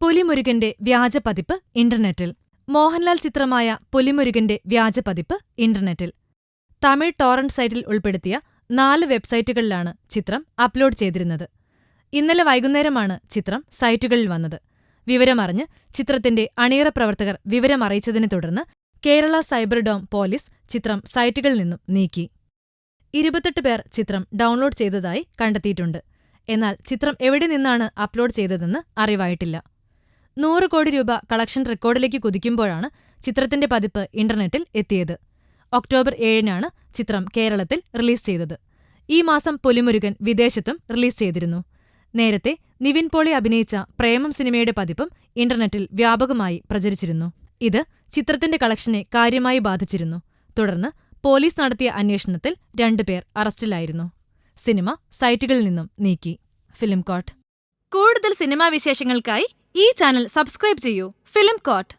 പുലിമുരുകന്റെ വ്യാജ പതിപ്പ് ഇന്റർനെറ്റിൽ. മോഹൻലാൽ ചിത്രമായ പുലിമുരുകന്റെ വ്യാജ പതിപ്പ് ഇന്റർനെറ്റിൽ. തമിഴ് ടോറന്റ് സൈറ്റിൽ ഉൾപ്പെടുത്തിയ നാല് വെബ്സൈറ്റുകളിലാണ് ചിത്രം അപ്ലോഡ് ചെയ്തിരുന്നത്. ഇന്നലെ വൈകുന്നേരമാണ് ചിത്രം സൈറ്റുകളിൽ വന്നത്. വിവരമറിഞ്ഞ് ചിത്രത്തിന്റെ അണിയറ പ്രവർത്തകർ വിവരമറിയിച്ചതിനെ തുടർന്ന് കേരള സൈബർ ഡോം പോലീസ് ചിത്രം സൈറ്റുകളിൽ നിന്നും നീക്കി. ഇരുപത്തെട്ട് പേർ ചിത്രം ഡൗൺലോഡ് ചെയ്തതായി കണ്ടെത്തിയിട്ടുണ്ട്. എന്നാൽ ചിത്രം എവിടെ നിന്നാണ് അപ്ലോഡ് ചെയ്തതെന്ന് അറിവായിട്ടില്ല. നൂറ് കോടി രൂപ കളക്ഷൻ റെക്കോർഡിലേക്ക് കുതിക്കുമ്പോഴാണ് ചിത്രത്തിന്റെ പതിപ്പ് ഇന്റർനെറ്റിൽ എത്തിയത്. ഒക്ടോബർ ഏഴിനാണ് ചിത്രം കേരളത്തിൽ റിലീസ് ചെയ്തത്. ഈ മാസം പുലിമുരുകൻ വിദേശത്തും റിലീസ് ചെയ്തിരുന്നു. നേരത്തെ നിവിൻ പോളി അഭിനയിച്ച പ്രേമം സിനിമയുടെ പതിപ്പും ഇന്റർനെറ്റിൽ വ്യാപകമായി പ്രചരിച്ചിരുന്നു. ഇത് ചിത്രത്തിന്റെ കളക്ഷനെ കാര്യമായി ബാധിച്ചിരുന്നു. തുടർന്ന് പോലീസ് നടത്തിയ അന്വേഷണത്തിൽ രണ്ടുപേർ അറസ്റ്റിലായിരുന്നു. സിനിമ സൈറ്റുകളിൽ നിന്നും നീക്കി. Film court. കൂടുതൽ സിനിമാ വിശേഷങ്ങൾക്കായി ഈ ചാനൽ സബ്സ്ക്രൈബ് ചെയ്യൂ. Film coat.